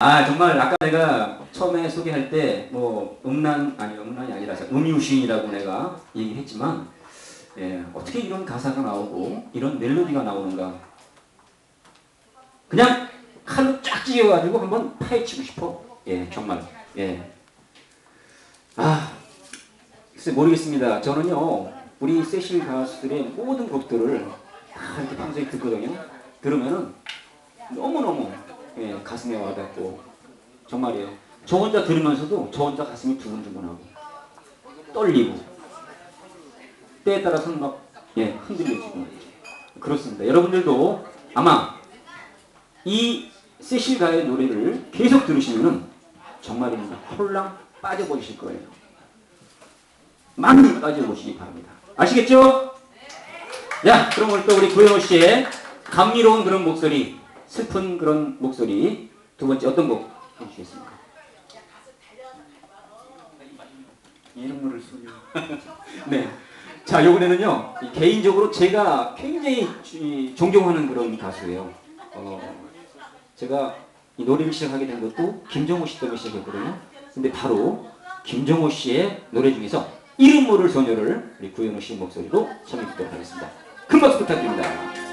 아 정말 아까 내가 처음에 소개할 때 뭐 음란 아니 음란이 아니라 음유시인이라고 내가 얘기했지만 예, 어떻게 이런 가사가 나오고 이런 멜로디가 나오는가? 그냥 칼로 쫙 찢어가지고 한번 파헤치고 싶어. 예 정말. 예. 아 글쎄 모르겠습니다. 저는요 우리 세실 가수들의 모든 곡들을 다 이렇게 평소에 듣거든요. 들으면은 너무너무 예, 가슴에 와닿고 정말이에요. 저 혼자 들으면서도 저 혼자 가슴이 두근두근하고 떨리고 때에 따라서는 막 예, 흔들려지고 그렇습니다. 여러분들도 아마 이 세실 가의 노래를 계속 들으시면은 정말입니다. 홀랑 빠져버리실 거예요. 많이 빠져보시기 바랍니다. 아시겠죠? 자, 그럼 오늘 또 우리 구현호 씨의 감미로운 그런 목소리 슬픈 그런 목소리 두 번째 어떤 곡 해주시겠습니까? 이름모를 소녀 네. 자, 요번에는요, 개인적으로 제가 굉장히 이, 존경하는 그런 가수예요. 어, 제가 이 노래를 시작하게 된 것도 김정호 씨 때문에 시작했거든요. 근데 바로 김정호 씨의 노래 중에서 이름 모를 소녀를 우리 구현호 씨 목소리로 참여 듣도록 하겠습니다. 큰 박수 부탁드립니다.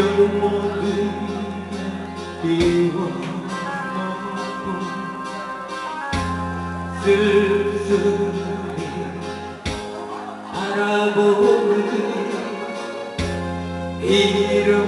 모두 비워놓고 쓸쓸히 바라보는 이름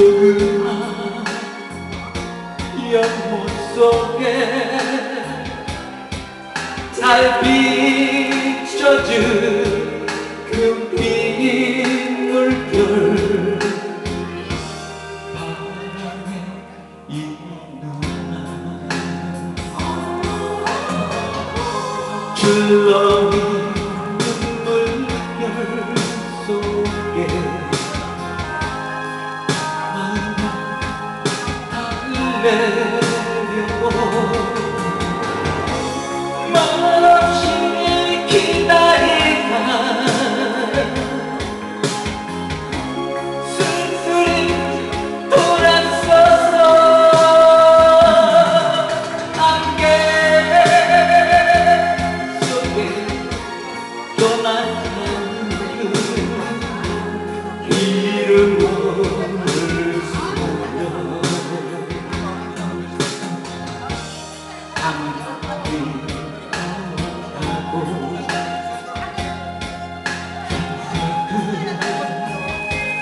조그만 영혼 속에 잘 비춰준 금빛 물결 바람에 이 누나 줄넘이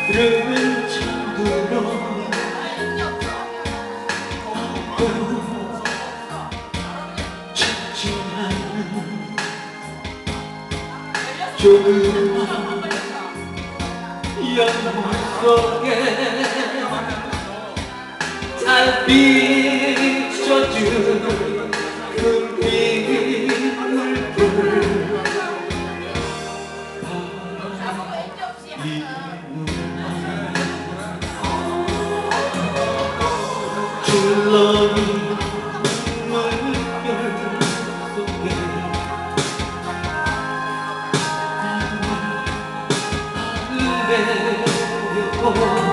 그 이름 조금 연물 속에 잘 비춰준 Oh.